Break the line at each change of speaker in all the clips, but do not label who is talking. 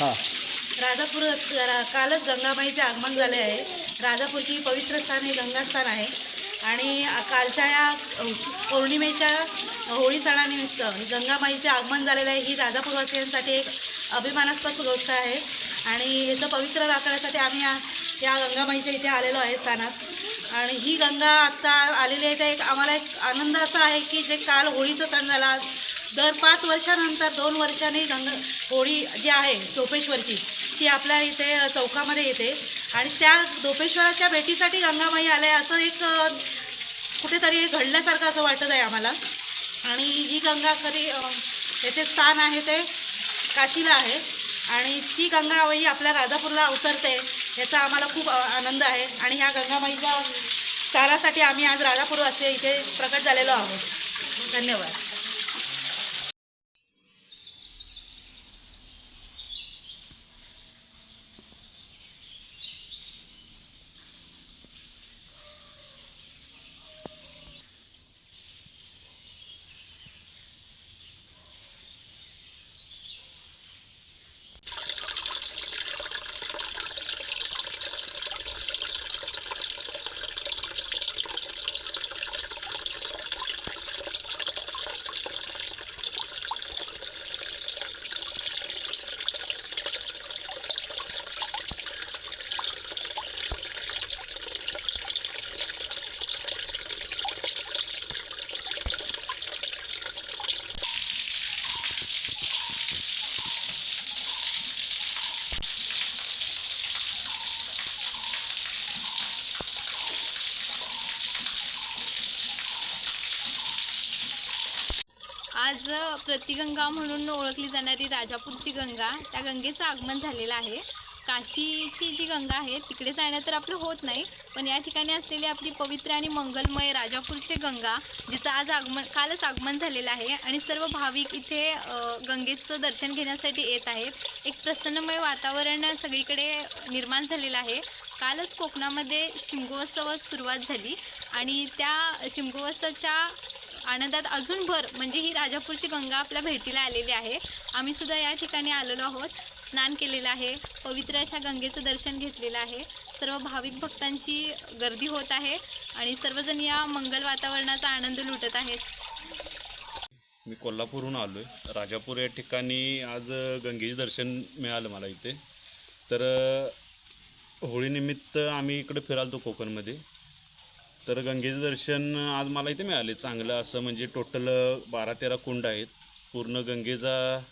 हां.
राजापूर कालच गंगाबाईचे आगमन झाले आहे. राजापूरची पवित्र स्थान हे गंगास्थान आहे. आणि कालच्या या पौर्णिमेच्या होळी सणानिमित्त म्हणजे गंगाबाईचे आगमन झालेलं आहे. ही राजापूरवासियांसाठी एक अभिमानास्पद गोष्ट आहे. आणि ह्याचं पवित्र राखण्यासाठी आम्ही या या गंगाबाईच्या इथे आलेलो आहे स्थानात. आणि ही गंगा आत्ता आलेली आहे तर एक आम्हाला एक आनंद असा आहे की जे काल होळीचा सण झाला दर पाच वर्षानंतर दोन वर्षांनी गंगा होळी जी आहे टोपेश्वरची ती आपल्या इथे चौकामध्ये येते. आणि त्या टोपेश्वराच्या भेटीसाठी गंगामाई आहे असं एक कुठेतरी घडल्यासारखं असं वाटत आहे आम्हाला. आणि ही गंगा खरी येथे याचे स्थान आहे ते काशीला आहे. आणि ती गंगामाई आपल्या राजापूरला उतरते याचा आम्हाला खूप आनंद आहे. आणि ह्या गंगामाईच्या स्थानासाठी आम्ही आज राजापूर असे इथे प्रकट झालेलो आहोत. धन्यवाद.
आज प्रतिगंगा म्हणून ओळखली जाणारी राजापूरची गंगा त्या गंगेचं आगमन झालेलं आहे. काशीची जी गंगा आहे तिकडे जाणं तर आपलं होत नाही पण या ठिकाणी असलेली आपली पवित्र आणि मंगलमय राजापूरची गंगा जिचं आज आगमन कालच आगमन झालेलं आहे आणि सर्व भाविक इथे गंगेचं दर्शन घेण्यासाठी येत आहेत. एक प्रसन्नमय वातावरण सगळीकडे निर्माण झालेलं आहे. कालच कोकणामध्ये शिमगोत्सवास सुरुवात झाली आणि त्या शिमगोत्सवाच्या आनंदात अजून भर म्हणजे ही राजापूरची गंगा आपल्या भेटीला आलेली आहे. आम्ही सुद्धा या ठिकाणी आलेलो आहोत. स्नान केलेलं आहे. पवित्र अशा गंगेचं दर्शन घेतलेलं आहे. सर्व भाविक भक्तांची गर्दी होत आहे आणि सर्वजण या मंगल वातावरणाचा आनंद लुटत आहेत.
मी कोल्हापूरहून आलो आहे राजापूर या ठिकाणी आज गंगेचे दर्शन मिळालं मला इथे. तर होळीनिमित्त आम्ही इकडे फिरालतो कोकणमध्ये. तर गंगेचं दर्शन आज मला इथे मिळाले. चांगलं असं म्हणजे टोटल बारा तेरा कुंड आहेत. पूर्ण गंगेचा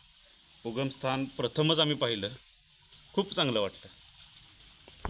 उगमस्थान प्रथमच आम्ही पाहिलं. खूप चांगलं वाटलं.